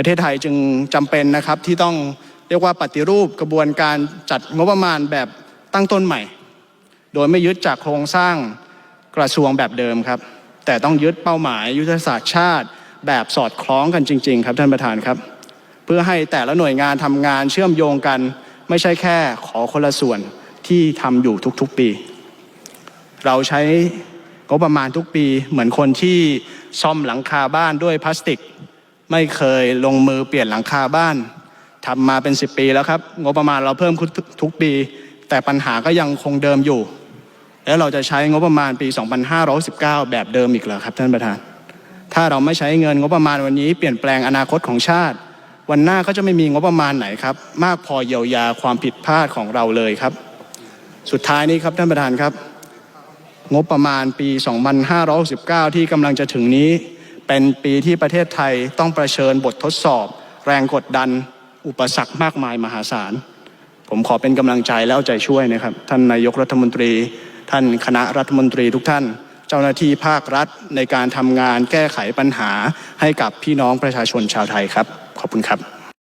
ประเทศไทยจึงจำเป็นนะครับที่ต้องเรียกว่าปฏิรูปกระบวนการจัดงบประมาณแบบตั้งต้นใหม่ โดยไม่ยึดจากโครงสร้างกระทรวงแบบเดิมครับ แต่ต้องยึดเป้าหมายยุทธศาสตร์ชาติ แบบสอดคล้องกันจริง ๆ ครับท่านประธานครับ เพื่อให้แต่ละหน่วยงานทำงานเชื่อมโยงกัน ไม่ใช่แค่ขอคนละส่วนที่ทำอยู่ทุกๆปี เราใช้งบประมาณทุกปีเหมือนคนที่ซ่อมหลังคาบ้านด้วยพลาสติก ไม่เคยลงมือเปลี่ยนหลังคาบ้านทำมาเป็น 10 ปีแล้วครับ งบประมาณเราเพิ่มทุกปี แต่ปัญหาก็ยังคงเดิมอยู่ แล้วเราจะใช้งบประมาณปี 2519 แบบเดิมอีกเหรอครับท่านประธาน ถ้าเราไม่ใช้เงินงบประมาณวันนี้เปลี่ยนแปลงอนาคตของชาติ วันหน้าก็จะไม่มีงบประมาณไหนครับ มากพอเยียวยาความผิดพลาดของเราเลยครับ สุดท้ายนี้ครับท่านประธานครับ งบประมาณปี 2569ที่กำลังจะถึงนี้ เป็นปีที่ประเทศไทยต้องประเชิญบททดสอบ แรงกดดัน อุปสรรคมากมายมหาศาล ผมขอเป็นกำลังใจแล้วใจช่วยนะครับ ท่านนายกรัฐมนตรี ท่านคณะรัฐมนตรีทุกท่าน เจ้าหน้าที่ภาครัฐในการทำงานแก้ไขปัญหาให้กับพี่น้องประชาชนชาวไทยครับ ขอบคุณครับ